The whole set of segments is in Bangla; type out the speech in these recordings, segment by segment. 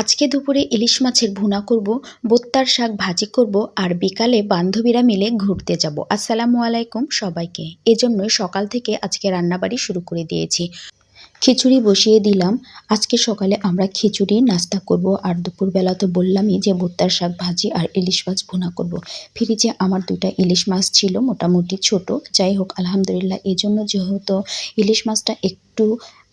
আজকে দুপুরে ইলিশ মাছের ভুনা করব, বোত্তার শাক ভাজি করব আর বিকালে বান্ধবীরা মিলে ঘুরতে যাব। আসসালামু আলাইকুম সবাইকে। এজন্যই সকাল থেকে আজকে রান্নাবাড়ি শুরু করে দিয়েছি। খিচুড়ি বসিয়ে দিলাম। আজকে সকালে আমরা খিচুড়ি নাস্তা করব আর দুপুরবেলা তো বললামই যে ভুট্টার শাক ভাজি আর ইলিশ মাছ ভুনা করব। ফ্রিজে আমার দুইটা ইলিশ মাছ ছিল, মোটামুটি ছোট। যাই হোক, আলহামদুলিল্লাহ এই জন্য যেহেতু ইলিশ মাছটা একটু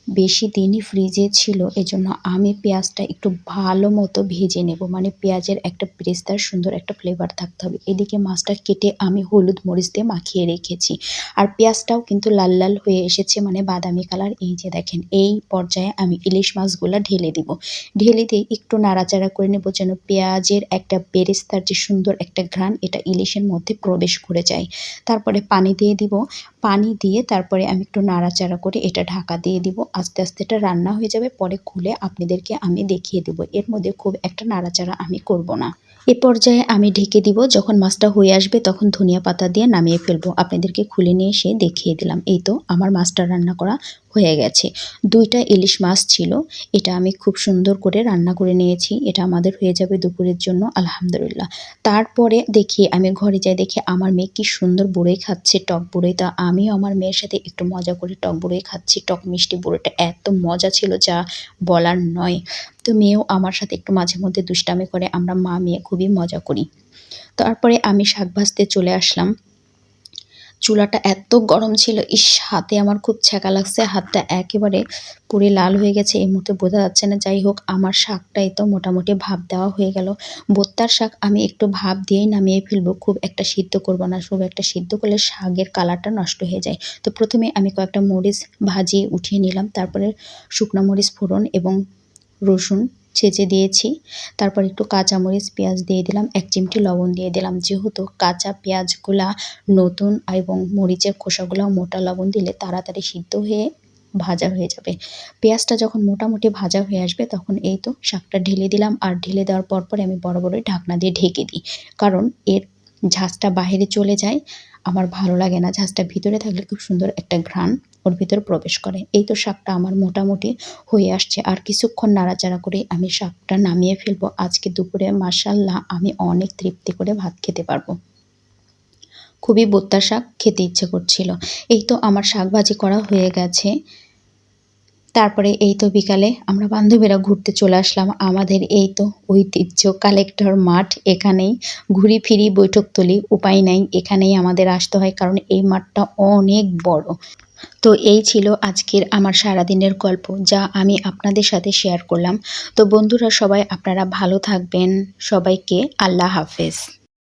বেশি দিনই ফ্রিজে ছিল, এজন্য আমি পেঁয়াজটা একটু ভালো মতো ভেজে নেব। মানে পেঁয়াজের একটা ব্রেস্তার সুন্দর একটা ফ্লেভার থাকতে হবে। এদিকে মাছটা কেটে আমি হলুদ মরিচ দিয়ে মাখিয়ে রেখেছি। আর পেঁয়াজটাও কিন্তু লাল লাল হয়ে এসেছে মানে বাদামি কালার এই যে দেখেন, এই পর্যায়ে আমি ইলিশ মাছগুলো ঢেলে দিব। ঢেলে দিয়ে একটু নাড়াচাড়া করে নেব যেন পেঁয়াজের একটা বেরেস্তার যে সুন্দর একটা ঘ্রাণ, এটা ইলিশের মধ্যে প্রবেশ করে যায়। তারপরে পানি দিয়ে দিব। পানি দিয়ে তারপরে আমি একটু নাড়াচাড়া করে এটা ঢাকা দিয়ে দিব। আস্তে আস্তে এটা রান্না হয়ে যাবে, পরে খুলে আপনাদেরকে আমি দেখিয়ে দেবো। এর মধ্যে খুব একটা নাড়াচাড়া আমি করব না। এ পর্যায়ে আমি ঢেকে দিব, যখন মাছটা হয়ে আসবে তখন ধনিয়া পাতা দিয়ে নামিয়ে ফেলব। আপনাদেরকে খুলে নিয়ে এসে দেখিয়ে দিলাম। এই তো আমার মাছটা রান্না করা হয়ে গেছে। দুইটা ইলিশ মাছ ছিল, এটা আমি খুব সুন্দর করে রান্না করে নিয়েছি, এটা আমাদের হয়ে যাবে দুপুরের জন্য, আলহামদুলিল্লাহ। তারপরে দেখি, আমি ঘরে যাই দেখি আমার মেয়ে কি সুন্দর বুড়োই খাচ্ছে, টক বুড়োই। তা আমিও আমার মেয়ের সাথে একটু মজা করে টক বুড়োই খাচ্ছি, টক মিষ্টি বুড়োটা এত মজা ছিল যা বলার নয়। তো মেয়েও আমার সাথে একটু মাঝে মধ্যে দুষ্টামি করে, আমরা মা মেয়ে খুবই মজা করি। তারপরে আমি শাক ভাজতে চলে আসলাম। চুলাটা এত গরম ছিল, ইস, হাতে আমার খুব ছ্যাঁকা লাগছে, হাতটা একেবারে পুরে লাল হয়ে গেছে, এই মুহূর্তে বোঝা যাচ্ছে না। যাই হোক, আমার শাকটাই তো মোটামুটি ভাব দেওয়া হয়ে গেল। বোত্তার শাক আমি একটু ভাব দিয়েই নামিয়ে ফেলব, খুব একটা সিদ্ধ করব না, খুব একটা সিদ্ধ করলে শাকের কালারটা নষ্ট হয়ে যায়। তো প্রথমে আমি কয়েকটা মরিচ ভাজিয়ে উঠিয়ে নিলাম, তারপরে শুকনো মরিচ ফোড়ন এবং রসুন ছেঁচে দিয়েছি। তারপর একটু কাঁচামরিচ, পেঁয়াজ দিয়ে দিলাম, এক চিমটি লবণ দিয়ে দিলাম। যেহেতু কাঁচা পেঁয়াজগুলা নতুন এবং মরিচের খোসাগুলো মোটা লবণ দিলে তাড়াতাড়ি সিদ্ধ হয়ে ভাজা হয়ে যাবে। পেঁয়াজটা যখন মোটামুটি ভাজা হয়ে আসবে, তখন এই তো শাকটা ঢেলে দিলাম। আর ঢেলে দেওয়ার পর পরে আমি বড় বড় ঢাকনা দিয়ে ঢেকে দিই। কারণ এর ঝাঁজটা বাহিরে চলে যায়। আমার ভালো লাগে না ঝাঁজটা। ভিতরে থাকলে খুব সুন্দর একটা ঘ্রাণ ওর ভিতর প্রবেশ করে। এই তো শাকটা আমার মোটামুটি হয়ে আসছে। আর কিছুক্ষণ নাড়াচাড়া করে আমি শাকটা নামিয়ে ফেলব। আজকে দুপুরে মাসাল্লাহ আমি অনেক তৃপ্তি করে ভাত খেতে পারব। খুবই বোত্তা শাক খেতে ইচ্ছে করছিল। এই তো আমার শাক ভাজি করা হয়ে গেছে। তারপরে এই তো বিকালে আমরা বান্ধবীরা ঘুরতে চলে আসলাম আমাদের এই তো ঐতিহ্য কালেক্টর মাঠ। এখানেই ঘুরি ফিরি, বৈঠক তুলি, উপায় নাই, এখানেই আমাদের আসতে হয় কারণ এই মাঠটা অনেক বড়। তো এই ছিল আজকের আমার সারাদিনের গল্প যা আমি আপনাদের সাথে শেয়ার করলাম। তো বন্ধুরা সবাই আপনারা ভালো থাকবেন। সবাইকে আল্লাহ হাফেজ।